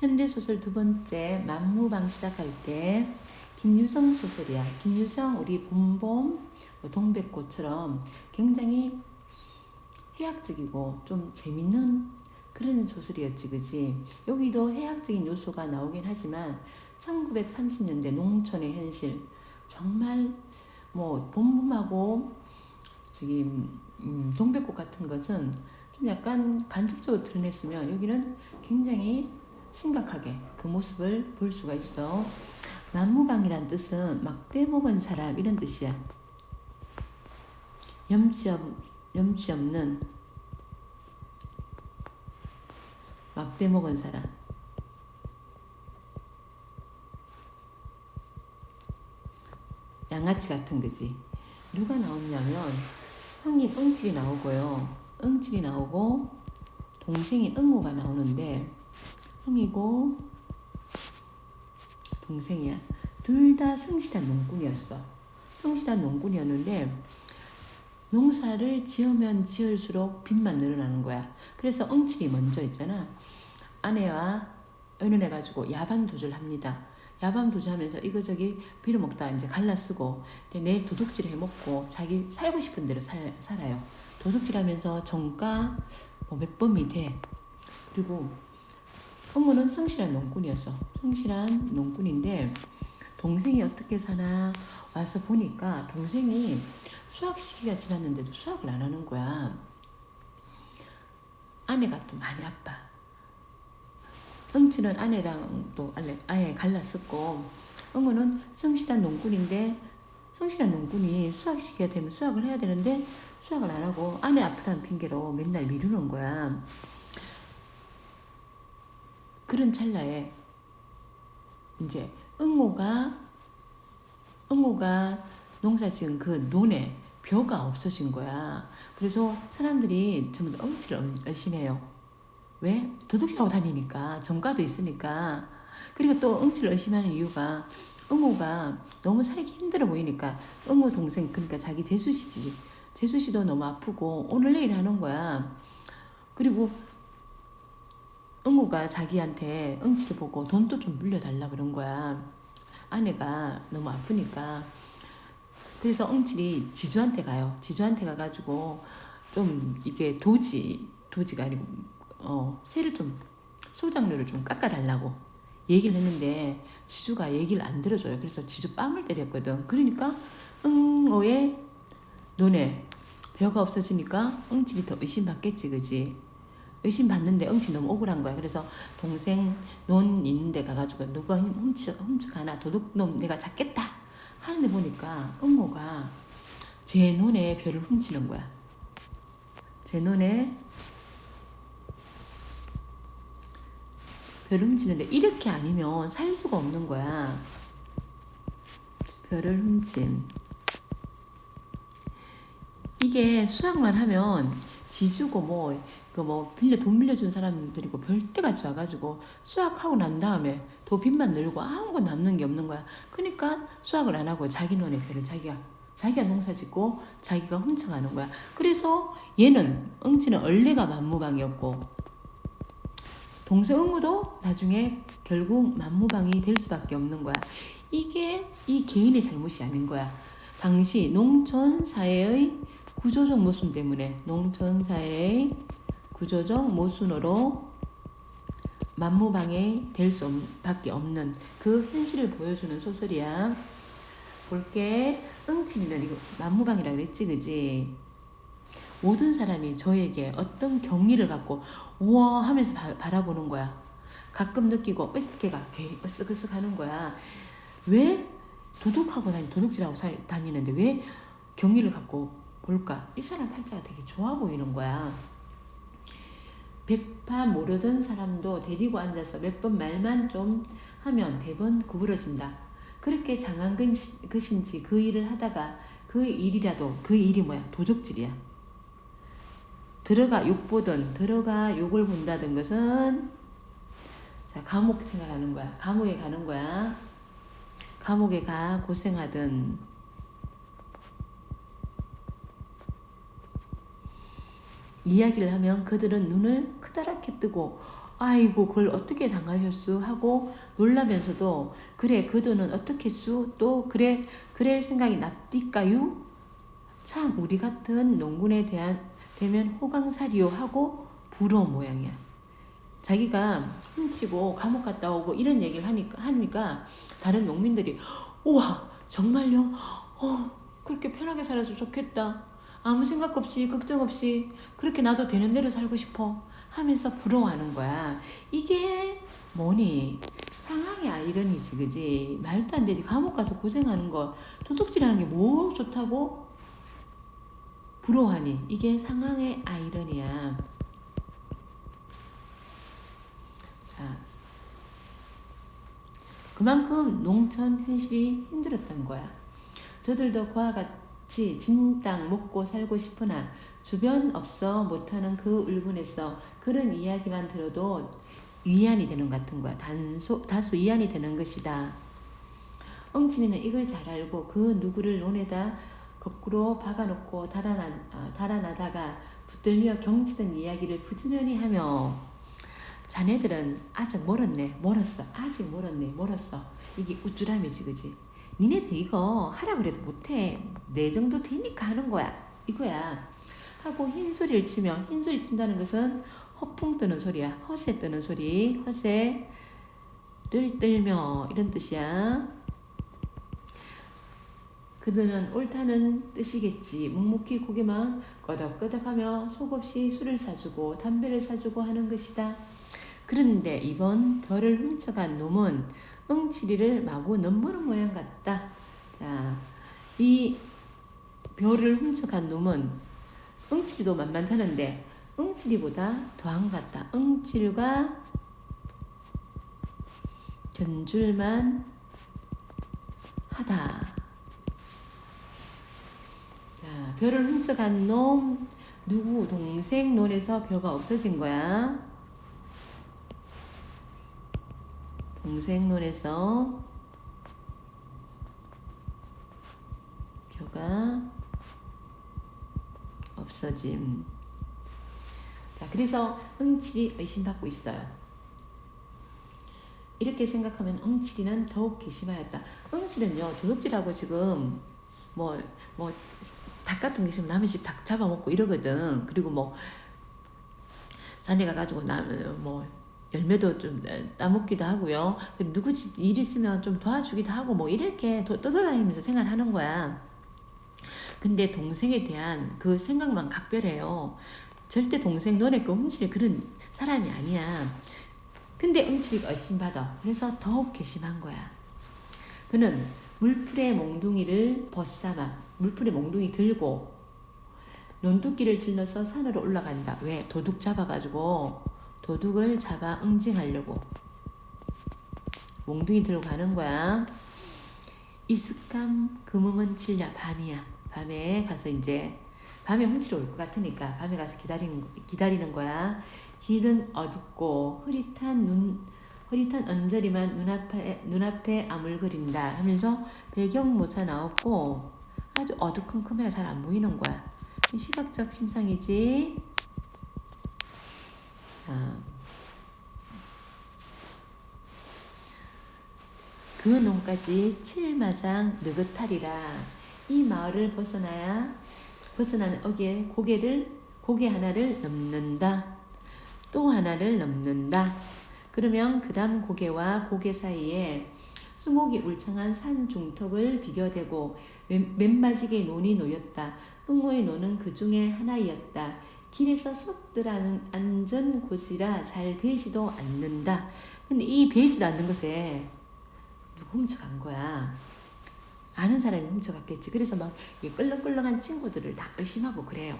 현대소설 두 번째 만무방 시작할 때 김유성 소설이야. 김유성 우리 봄봄 뭐 동백꽃처럼 굉장히 해학적이고 좀 재밌는 그런 소설이었지 그지 여기도 해학적인 요소가 나오긴 하지만 1930년대 농촌의 현실 정말 뭐 봄봄하고 저기 음, 동백꽃 같은 것은 좀 약간 간접적으로 드러냈으면 여기는 굉장히 심각하게 그 모습을 볼 수가 있어. 만무방이란 뜻은 막대 먹은 사람 이런 뜻이야. 염치, 없, 염치 없는 막대 먹은 사람. 양아치 같은 거지. 누가 나왔냐면 형이 응칠이 나오고요. 응칠이 나오고 동생이 응호가 나오는데 형이고 동생이야. 둘다 성실한 농꾼이었어. 성실한 농꾼이었는데 농사를 지으면 지을수록 빚만 늘어나는 거야. 그래서 엉칠이 먼저 있잖아. 아내와 의논해가지고 야반 도주를 합니다. 야반 도주하면서 이거저기 빌어먹다 이제 갈라쓰고 내 도둑질 해먹고 자기 살고 싶은 대로 살, 살아요. 도둑질하면서 정가 뭐 몇 번이 돼. 그리고 어머는 성실한 농꾼이었어. 성실한 농꾼인데 동생이 어떻게 사나 와서 보니까 동생이 수학 시기가 지났는데도 수학을 안 하는 거야. 아내가 또 많이 아파. 응치는 아내랑 또 아예 갈랐었고, 응어는 성실한 농꾼인데, 성실한 농꾼이 수학 시기가 되면 수학을 해야 되는데, 수학을 안 하고 아내 아프다는 핑계로 맨날 미루는 거야. 그런 찰나에, 이제 응모가, 응모가 농사 지은 그 논에 벼가 없어진 거야. 그래서 사람들이 전부 다 엉치를 열심히 해요. 왜? 도둑질하고 다니니까. 정가도 있으니까. 그리고 또 엉치를 열심히 하는 이유가 응호가 너무 살기 힘들어 보이니까 응호 동생 그러니까 자기 재수 씨지. 재수 씨도 너무 아프고 오늘 내일 하는 거야. 그리고 응호가 자기한테 응치를 보고 돈도 좀 물려달라 그런 거야. 아내가 너무 아프니까 그래서 엉칠이 지주한테 가요. 지주한테 가가지고 좀 이게 도지 도지가 아니고 어 새를 좀 소장료를 좀 깎아달라고 얘기를 했는데 지주가 얘기를 안 들어줘요. 그래서 지주 뺨을 때렸거든. 그러니까 응어의 눈에 벼가 없어지니까 응칠이 더 의심받겠지, 그지? 의심받는데 응치 너무 억울한 거야. 그래서 동생 논 있는 데 가가지고 누가 훔치, 훔치가나 도둑놈 내가 잡겠다. 하는데 보니까 응모가 제 눈에 별을 훔치는 거야. 제 눈에 별을 훔치는데 이렇게 아니면 살 수가 없는 거야. 별을 훔침. 이게 수학만 하면 지주고 뭐, 그 뭐, 빌려, 돈 빌려준 사람들이고 별때 같이 와가지고 수학하고 난 다음에 더 빚만 늘고 아무것도 남는 게 없는 거야. 그러니까 수학을 안 하고 자기 논의 별을 자기가, 자기가 농사 짓고 자기가 훔쳐가는 거야. 그래서 얘는, 응치는 원래가 만무방이었고, 동생 응우도 나중에 결국 만무방이 될 수밖에 없는 거야. 이게 이 개인의 잘못이 아닌 거야. 당시 농촌 사회의 구조적 모순 때문에 농촌 사회의 구조적 모순으로 만무방해 될 수밖에 없는 그 현실을 보여주는 소설이야. 볼게 응치면 이거 만무방이라 그랬지 그지? 모든 사람이 저에게 어떤 경리를 갖고 우와 하면서 바, 라보는 거야. 가끔 느끼고 으스케가 으쓱으쓱 하는 거야. 왜 도둑하고 다니 도둑질하고 살, 다니는데 왜 경리를 갖고 볼까? 이 사람 팔자가 되게 좋아 보이는 거야. 백파 모르던 사람도 데리고 앉아서 몇 번 말만 좀 하면 대번 구부러진다. 그렇게 장한 것인지 그 일을 하다가 그 일이라도 그 일이 뭐야? 도둑질이야. 들어가 욕 보든 들어가 욕을 본다든 것은 자 감옥 생활하는 거야. 감옥에 가는 거야. 감옥에 가 고생하든 이야기를 하면 그들은 눈을 크다랗게 뜨고 아이고 그걸 어떻게 당하셨수 하고 놀라면서도 그래 그 돈은 어떻게 수또 그래 그럴 생각이 납디까유 참 우리 같은 농군에 대한 되면 호강사리요 하고 부러운 모양이야. 자기가 훔치고 감옥 갔다 오고 이런 얘기를 하니까 하니까 다른 농민들이 우와 정말요? 어 그렇게 편하게 살아서 좋겠다. 아무 생각 없이 걱정 없이 그렇게 나도 되는 대로 살고 싶어 하면서 부러워하는 거야. 이게 뭐니? 상황의 아이러니지, 그지? 말도 안 되지. 감옥 가서 고생하는 거, 도둑질하는 게 뭐 좋다고 부러워하니? 이게 상황의 아이러니야. 자, 그만큼 농촌 현실이 힘들었던 거야. 저들도 그와 같 이 진땅 먹고 살고 싶으나 주변 없어 못하는 그 울분에서 그런 이야기만 들어도 위안이 되는 것 같은 거야. 단소, 다소 위안이 되는 것이다. 엉친이는 이걸 잘 알고 그 누구를 논에다 거꾸로 박아놓고 달아나, 아, 달아나다가 붙들며 경치던 이야기를 부지런히 하며 자네들은 아직 멀었네 멀었어 아직 멀었네 멀었어 이게 우쭐함이지 그지 니네들 이거 하라 그래도 못해. 내 정도 되니까 하는 거야. 이거야. 하고 흰 소리를 치며 흰소리 친다는 것은 허풍 뜨는 소리야. 허세 뜨는 소리. 허세를 떨며 이런 뜻이야. 그들은 옳다는 뜻이겠지. 묵묵히 고개만 끄덕끄덕하며 속없이 술을 사주고 담배를 사주고 하는 것이다. 그런데 이번 별을 훔쳐간 놈은 응치리를 마구 넘보는 모양 같다. 자, 이 별을 훔쳐간 놈은 응치리도 만만찮은데 응치리보다 더한 것 같다. 응치리가 견줄만 하다. 자, 별을 훔쳐간 놈 누구 동생 논에서 벼가 없어진 거야. 동생론에서 벼가 없어짐. 자, 그래서 응칠이 의심받고 있어요. 이렇게 생각하면 응칠이는 더욱 괘씸하였다. 응칠은요, 도둑질하고 지금 뭐, 뭐, 닭 같은 게 있으면 남의 집 닭 잡아먹고 이러거든. 그리고 뭐, 자네가 가지고 남, 뭐, 열매도 좀 따먹기도 하고요. 누구 집 일 있으면 좀 도와주기도 하고 뭐 이렇게 도, 떠돌아다니면서 생활하는 거야. 근데 동생에 대한 그 생각만 각별해요. 절대 동생 너네 거 훔칠 그런 사람이 아니야. 근데 응치리가 의심받아. 그래서 더욱 괘씸한 거야. 그는 물풀의 몽둥이를 벗삼아 물풀의 몽둥이 들고 논두끼를 질러서 산으로 올라간다. 왜? 도둑 잡아가지고 도둑을 잡아 응징하려고 몽둥이 들고 가는 거야. 이슥감 금음은 칠야 밤이야. 밤에 가서 이제 밤에 훔치러 올 것 같으니까 밤에 가서 기다리는 기다리는 거야. 길은 어둡고 흐릿한 눈 흐릿한 언저리만 눈앞에 눈앞에 아물거린다 하면서 배경 모자 나왔고 아주 어두컴컴해가 잘안 보이는 거야. 시각적 심상이지. 아. 그 놈까지 칠마장 느긋하리라. 이 마을을 벗어나야 벗어나는 어기에 고개를 고개 하나를 넘는다. 또 하나를 넘는다. 그러면 그 다음 고개와 고개 사이에 수목이 울창한 산 중턱을 비교대고 맨마지게 논이 놓였다. 응호의 논은 그 중에 하나이었다. 길에서 썩 들어가는 안전 곳이라 잘 베지도 않는다. 근데 이 베지도 않는 것에 누가 훔쳐간 거야. 아는 사람이 훔쳐갔겠지. 그래서 막 끌렁끌렁한 친구들을 다 의심하고 그래요.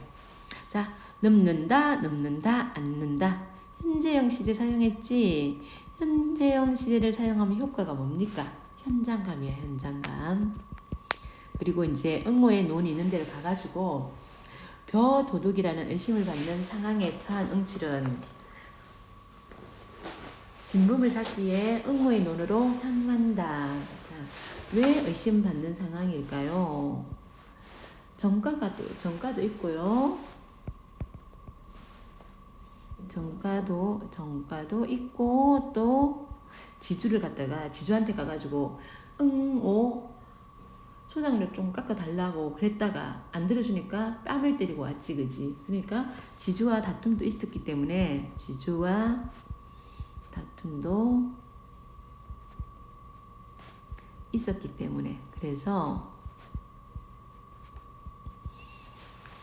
자, 넘는다, 넘는다, 앉는다. 현재형 시제 사용했지. 현재형 시제를 사용하면 효과가 뭡니까? 현장감이야, 현장감. 그리고 이제 응모의 논이 있는 데를 가가지고 벼 도둑이라는 의심을 받는 상황에 처한 응칠은 진범을 찾기 위해 응호의 논으로 향한다. 자, 왜 의심받는 상황일까요? 정가가 정가도 있고요. 정가도 정가도 있고 또 지주를 갖다가 지주한테 가가지고 응 오 소장을 좀 깎아 달라고 그랬다가 안 들어주니까 뺨을 때리고 왔지 그지 그러니까 지주와 다툼도 있었기 때문에 지주와 다툼도 있었기 때문에 그래서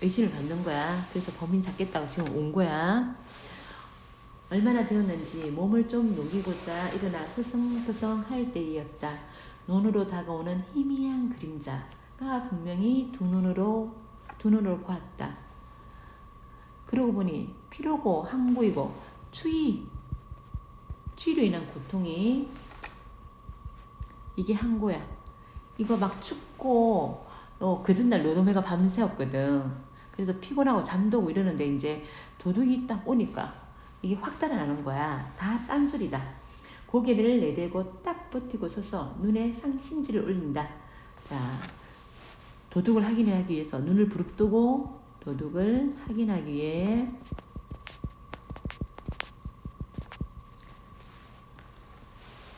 의심을 받는 거야. 그래서 범인 잡겠다고 지금 온 거야. 얼마나 되었는지 몸을 좀 녹이고자 일어나 서성서성 할 때이었다. 눈으로 다가오는 희미한 그림자가 분명히 두 눈으로 두 눈으로 보았다. 그러고 보니 피로고 항고이고 추위 추위로 인한 고통이 이게 항고야. 이거 막 춥고 어, 그 전날 노동회가 밤새웠거든. 그래서 피곤하고 잠도 오고 이러는데 이제 도둑이 딱 오니까 이게 확 달아나는 거야. 다 딴소리다. 고개를 내대고 딱 버티고 서서 눈에 상심지를 올린다. 자, 도둑을 확인하기 위해서 눈을 부릅뜨고 도둑을 확인하기 위해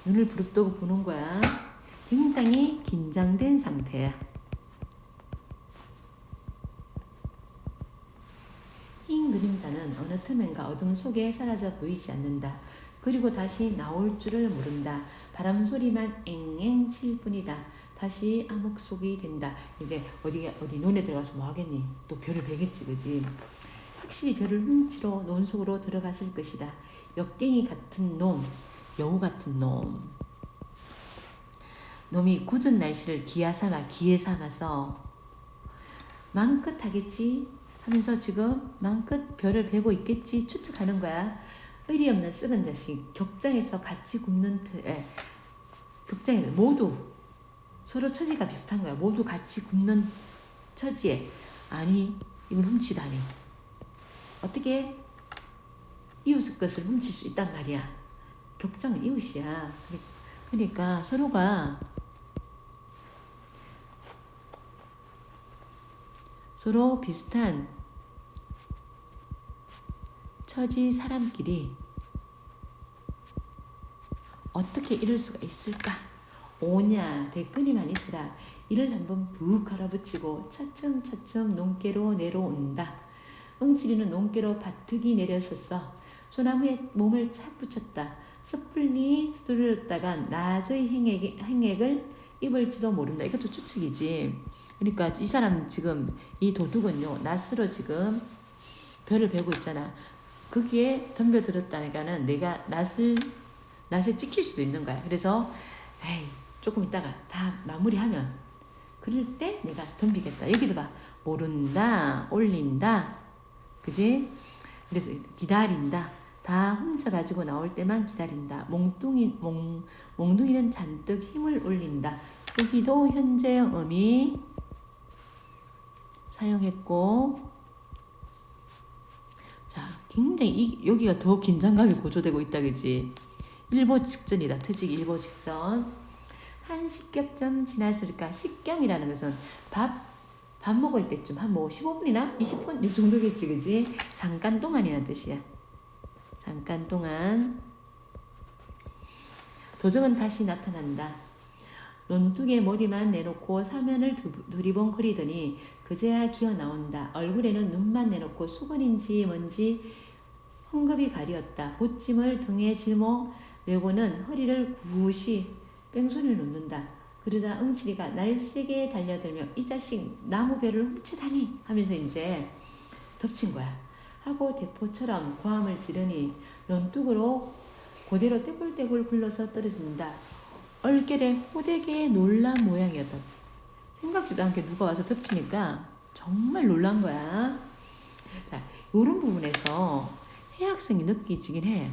눈을 부릅뜨고 보는 거야. 굉장히 긴장된 상태야. 흰 그림자는 어느 틈엔가 어둠 속에 사라져 보이지 않는다. 그리고 다시 나올 줄을 모른다. 바람 소리만 앵앵 칠 뿐이다. 다시 암흑 속이 된다. 이제 어디 어디 논에 들어가서 뭐 하겠니? 또 별을 베겠지, 그지? 확실히 별을 훔치러 논 속으로 들어갔을 것이다. 역갱이 같은 놈, 여우 같은 놈. 놈이 굳은 날씨를 기아 삼아 기회 삼아서 마음껏 하겠지 하면서 지금 마음껏 별을 베고 있겠지 추측하는 거야. 의리 없는 썩은 자식 격장에서 같이 굽는 틀에 격장에서 모두 서로 처지가 비슷한 거야. 모두 같이 굽는 처지에 아니 이걸 훔치다니 어떻게 이웃의 것을 훔칠 수 있단 말이야. 격장은 이웃이야. 그러니까 서로가 서로 비슷한 처지 사람끼리 어떻게 이럴 수가 있을까? 오냐 대끈이만 있으라 이를 한번 푹 갈아붙이고 차츰차츰 농계로 내려온다. 응치리는 농계로 바트기 내려섰어. 소나무에 몸을 착 붙였다. 섣불리 두드렸다가 낮의 행액, 행액을 입을지도 모른다. 이것도 추측이지. 그러니까 이 사람 지금 이 도둑은요 낯으로 지금 별을 베고 있잖아. 거기에 덤벼들었다니까는 내가 낯을 낯에 찍힐 수도 있는 거야. 그래서 에이 조금 있다가 다 마무리하면 그럴 때 내가 덤비겠다. 여기도 봐 모른다 올린다 그지? 그래서 기다린다. 다 훔쳐가지고 나올 때만 기다린다. 몽둥이 몽 몽둥이는 잔뜩 힘을 올린다. 여기도 현재형 음이 사용했고. 자 굉장히 이, 여기가 더 긴장감이 고조되고 있다 그지? 일보 직전이다. 트직 일보 직전. 한 식격점 지났을까? 식경이라는 것은 밥 밥 먹을 때쯤 한 뭐 15분이나 20분 이 정도겠지 그지? 잠깐 동안이라는 뜻이야 잠깐 동안 도적은 다시 나타난다 논둑의 머리만 내놓고 사면을 두, 두리번거리더니 그제야 기어 나온다. 얼굴에는 눈만 내놓고 수건인지 뭔지 헝겊이 가리었다. 보찜을 등에 짊어 메고는 허리를 구시 뺑소니를 놓는다. 그러자 응칠이가 날세게 달려들며 이 자식 나무배를 훔치다니 하면서 이제 덮친 거야. 하고 대포처럼 고함을 지르니 논둑으로 고대로 떼굴떼굴 굴러서 떨어진다. 얼결에 호되게 놀란 모양이었다. 생각지도 않게 누가 와서 덮치니까 정말 놀란 거야. 자, 이런 부분에서 해학성이 느끼지긴 해.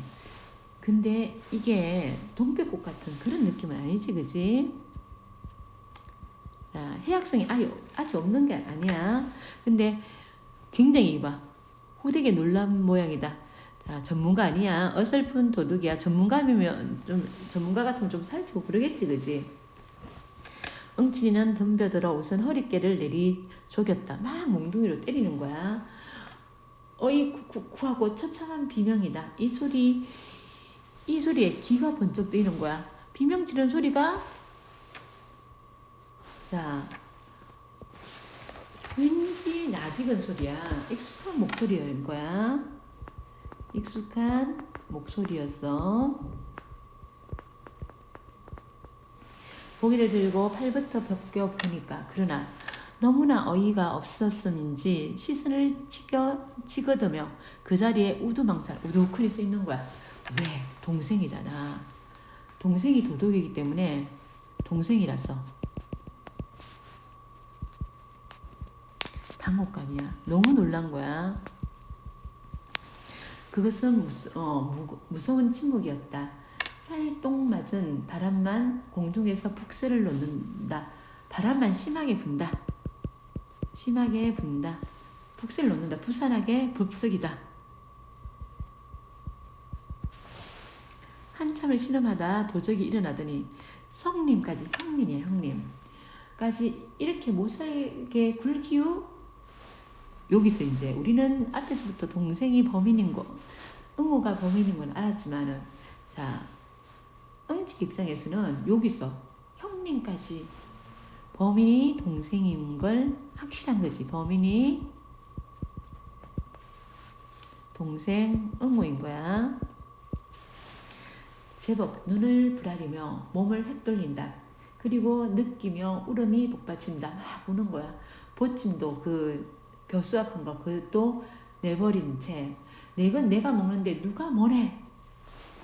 근데 이게 동백꽃 같은 그런 느낌은 아니지, 그지? 자, 해학성이 아예, 아직 없는 게 아니야. 근데 굉장히 봐. 호되게 놀란 모양이다. 자, 전문가 아니야. 어설픈 도둑이야. 전문가면 좀, 전문가 같으면 좀 살피고 그러겠지, 그지? 응치리는 덤벼들어 우선 허리깨를 내리 조겼다. 막 몽둥이로 때리는 거야. 어이 쿠쿠쿠하고 처참한 비명이다. 이 소리 이 소리에 기가 번쩍 뜨이는 거야. 비명 지른 소리가 자 왠지 낯익은 소리야. 익숙한 목소리인 거야. 익숙한 목소리였어. 고개를 들고 팔부터 벗겨 보니까 그러나 너무나 어이가 없었음인지 시선을 치겨, 치거드며 그 자리에 우두망살 우두커니 써 있는 거야. 왜? 동생이잖아. 동생이 도둑이기 때문에 동생이라서 당혹감이야. 너무 놀란 거야. 그것은 무서, 어, 무, 무서운 침묵이었다. 살똥 맞은 바람만 공중에서 북새를 놓는다. 바람만 심하게 분다. 심하게 분다. 북새를 놓는다. 부산하게 불석이다. 한참을 신음하다 도적이 일어나더니 성님까지 형님이야 형님까지 이렇게 못살게 굴기우 여기서 이제 우리는 앞에서부터 동생이 범인인 거 응호가 범인인 건 알았지만은 자 응직 입장에서는 여기서 형님까지 범인이 동생인 걸 확실한 거지. 범인이 동생 응호인 거야. 제법 눈을 부라리며 몸을 획돌린다. 그리고 느끼며 울음이 복받친다. 막 우는 거야. 보침도 그 벼수학한 거 그것도 내버린 채. 내건 내가 먹는데 누가 뭐래?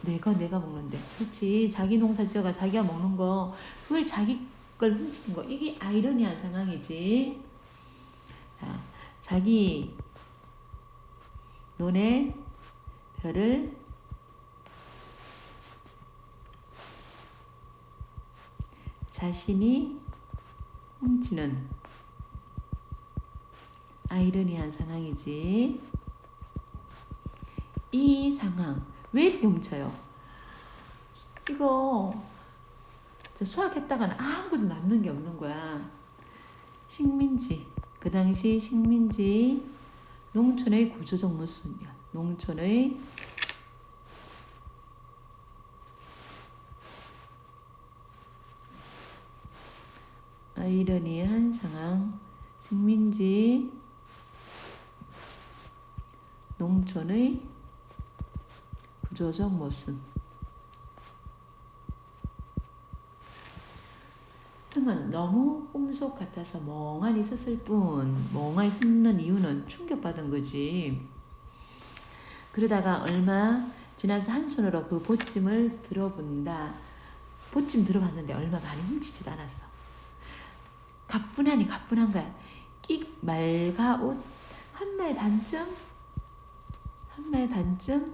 내가 내가 먹는데. 그렇지. 자기 농사 지어가 자기가 먹는 거. 그걸 자기 걸 훔치는 거. 이게 아이러니한 상황이지. 자, 자기 눈에 별을 자신이 훔치는 아이러니한 상황이지. 이 상황 왜 이렇게 훔쳐요? 이거 수학했다가는 아무것도 남는 게 없는 거야. 식민지 그 당시 식민지 농촌의 구조적 모습이야. 농촌의 아이러니한 상황 식민지 농촌의 구조적 모습. 등은 너무 꿈속 같아서 멍하니 있었을 뿐, 멍하니 있는 이유는 충격받은 거지. 그러다가 얼마 지나서 한 손으로 그 보침을 들어본다. 보침 들어봤는데 얼마 많이 훔치지도 않았어. 가뿐하니 가뿐한 거야. 끽 말가 옷 한 말 반쯤 한 말 반쯤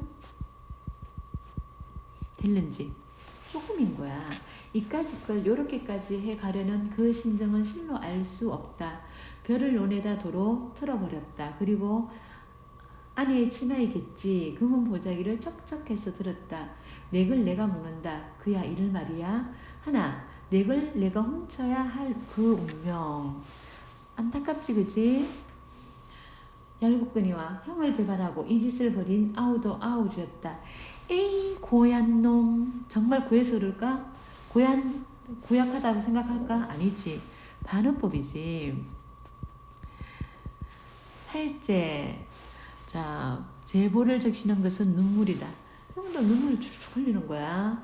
됐는지 조금인 거야. 이까지 걸 요렇게까지 해 가려는 그 심정은 실로 알 수 없다. 별을 논에다 도로 틀어버렸다. 그리고 아내의 치마이겠지. 금은 보자기를 척척해서 들었다. 내걸 내가 먹는다. 그야 이를 말이야. 하나, 내걸 내가 훔쳐야 할 그 운명. 안타깝지, 그지? 얄궂거니와 형을 배반하고 이 짓을 벌인 아우도 아우주였다. 에이 고얀 놈 정말 구해서 그럴까? 고얀 고약하다고 생각할까? 아니지 반응법이지. 팔째 자 제보를 적시는 것은 눈물이다. 형도 눈물 쭉 흘리는 거야.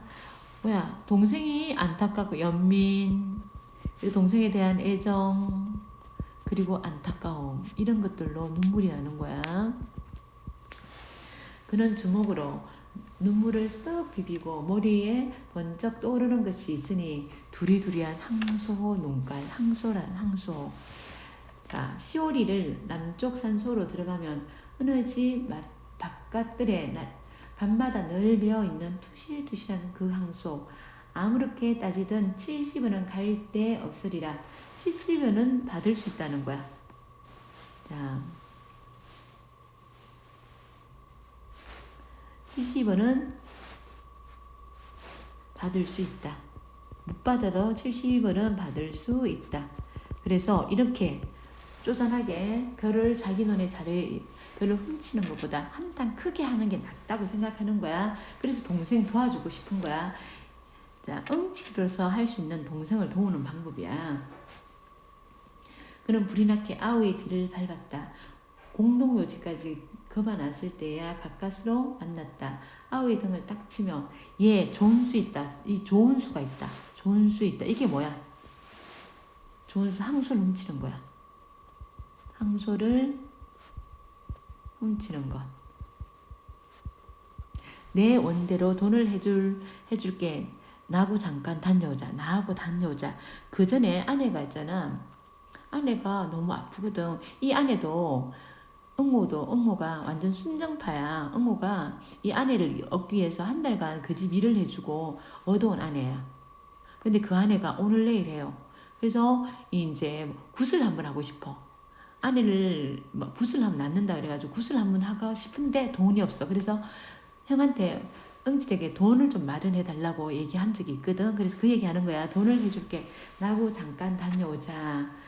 뭐야 동생이 안타깝고 연민 동생에 대한 애정 그리고 안타까움 이런 것들로 눈물이 나는 거야. 그는 주먹으로 눈물을 쓱 비비고 머리에 번쩍 떠오르는 것이 있으니 두리두리한 항소 눈깔 항소란 항소. 자 시오리를 남쪽 산소로 들어가면 흐느지 바깥들에 밤마다 늘 배어 있는 투실투실한 그 항소. 아무렇게 따지든 70원은 갈 데 없으리라 70원은 받을 수 있다는 거야 자 70원은 받을 수 있다. 못 받아도 70원은 받을 수 있다. 그래서 이렇게 쪼잔하게 별을 자기 눈에 자리 별을 훔치는 것보다 한 단 크게 하는 게 낫다고 생각하는 거야. 그래서 동생 도와주고 싶은 거야. 자, 응치로서 할 수 있는 동생을 도우는 방법이야. 그는 불이 나게 아우의 뒤를 밟았다. 공동묘지까지 그만 왔을 때야 가까스로 만났다. 아우의 등을 딱 치며 얘 좋은 수 있다. 이 좋은 수가 있다. 좋은 수 있다. 이게 뭐야? 좋은 수 항소를 훔치는 거야. 항소를 훔치는 것. 내 원대로 돈을 해줄 해줄게. 나하고 잠깐 다녀오자. 나하고 다녀오자. 그 전에 아내가 있잖아. 아내가 너무 아프거든. 이 아내도 응모도 응모가 완전 순정파야. 응모가 이 아내를 얻기 위해서 한 달간 그 집 일을 해주고 얻어온 아내야. 근데 그 아내가 오늘 내일 해요. 그래서 이제 굿을 한번 하고 싶어. 아내를 막 굿을 하면 낫는다 그래가지고 굿을 한번 하고 싶은데 돈이 없어. 그래서 형한테 응칠에게 돈을 좀 마련해 달라고 얘기한 적이 있거든. 그래서 그 얘기하는 거야. 돈을 해줄게. 나고 잠깐 다녀오자.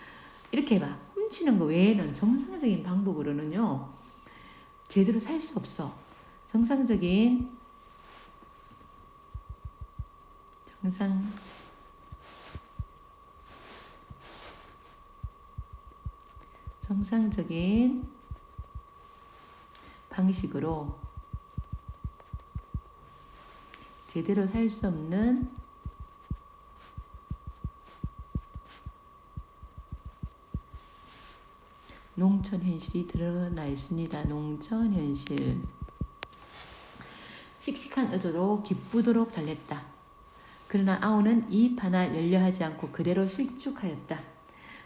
이렇게 해봐. 훔치는 거 외에는 정상적인 방법으로는요. 제대로 살 수 없어. 정상적인 정상 정상적인 방식으로 제대로 살 수 없는 농촌 현실이 드러나 있습니다. 농촌 현실. 씩씩한 의도로 기쁘도록 달랬다. 그러나 아우는 입 하나 열려하지 않고 그대로 실축하였다.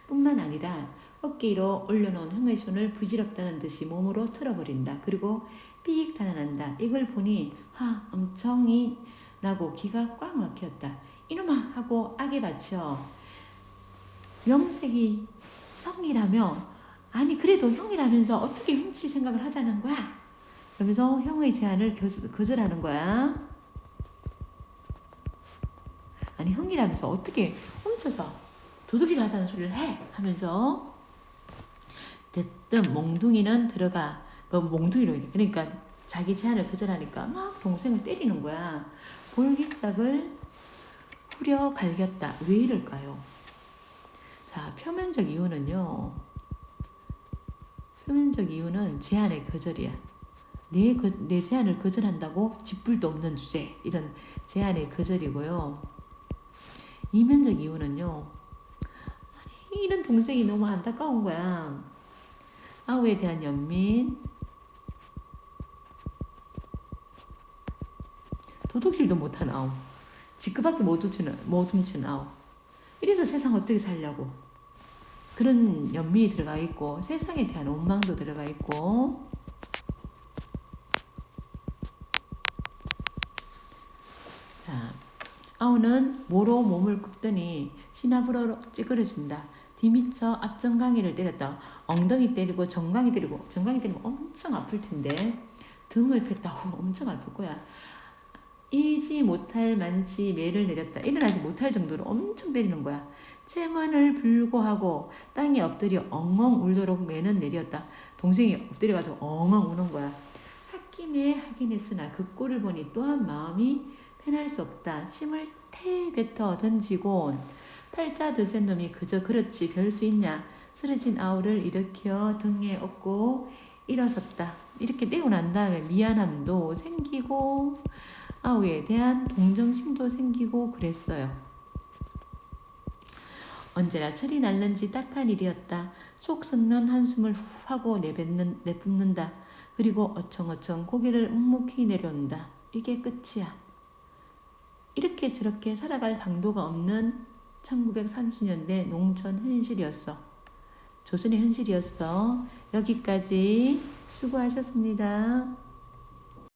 뿐만 아니라 어깨 위로 올려놓은 형의 손을 부질없다는 듯이 몸으로 틀어버린다. 그리고 삑 달아난다. 이걸 보니 하 엄청이 나고 기가 꽉 막혔다. 이놈아 하고 악에 받쳐 명색이 성이라며 아니 그래도 형이라면서 어떻게 훔칠 생각을 하자는 거야? 그러면서 형의 제안을 거절하는 거야. 아니 형이라면서 어떻게 훔쳐서 도둑질 하자는 소리를 해? 하면서 됐든 몽둥이는 들어가 그 몽둥이로 그러니까 자기 제안을 거절하니까 막 동생을 때리는 거야. 볼기짝을 후려 갈겼다. 왜 이럴까요? 자 표면적 이유는요. 표면적 이유는 제안의 거절이야. 내, 거, 내 제안을 거절한다고 짓불도 없는 주제 이런 제안의 거절이고요. 이면적 이유는요. 이런 동생이 너무 안타까운 거야. 아우에 대한 연민, 도둑질도 못한 아우, 지그밖에 못 훔치는, 못 훔치는 아우. 이래서 세상 어떻게 살려고. 그런 연민이 들어가 있고, 세상에 대한 원망도 들어가 있고, 자, 아우는 모로 몸을 굽더니 시나브로 찌그러진다. 뒤미쳐 앞정강이를 때렸다. 엉덩이 때리고 정강이 때리고 정강이 때리면 엄청 아플 텐데 등을 폈다고 엄청 아플 거야. 일지 못할 만치 매를 내렸다. 일어나지 못할 정도로 엄청 때리는 거야. 채만을 불고하고 땅에 엎드려 엉엉 울도록 매는 내렸다. 동생이 엎드려가지고 엉엉 우는 거야. 홧김에 하긴 했으나 그 꼴을 보니 또한 마음이 편할 수 없다. 침을 태 뱉어 던지고 팔자 드센 놈이 그저 그렇지 별 수 있냐. 쓰러진 아우를 일으켜 등에 업고 일어섰다. 이렇게 떼고 난 다음에 미안함도 생기고 아우에 대한 동정심도 생기고 그랬어요. 언제나 철이 날는지 딱한 일이었다. 속 썩는 한숨을 후 하고 내뱉는, 내뿜는다. 그리고 어청어청 고개를 묵묵히 내려온다. 이게 끝이야. 이렇게 저렇게 살아갈 방도가 없는 1930년대 농촌 현실이었어. 조선의 현실이었어. 여기까지 수고하셨습니다.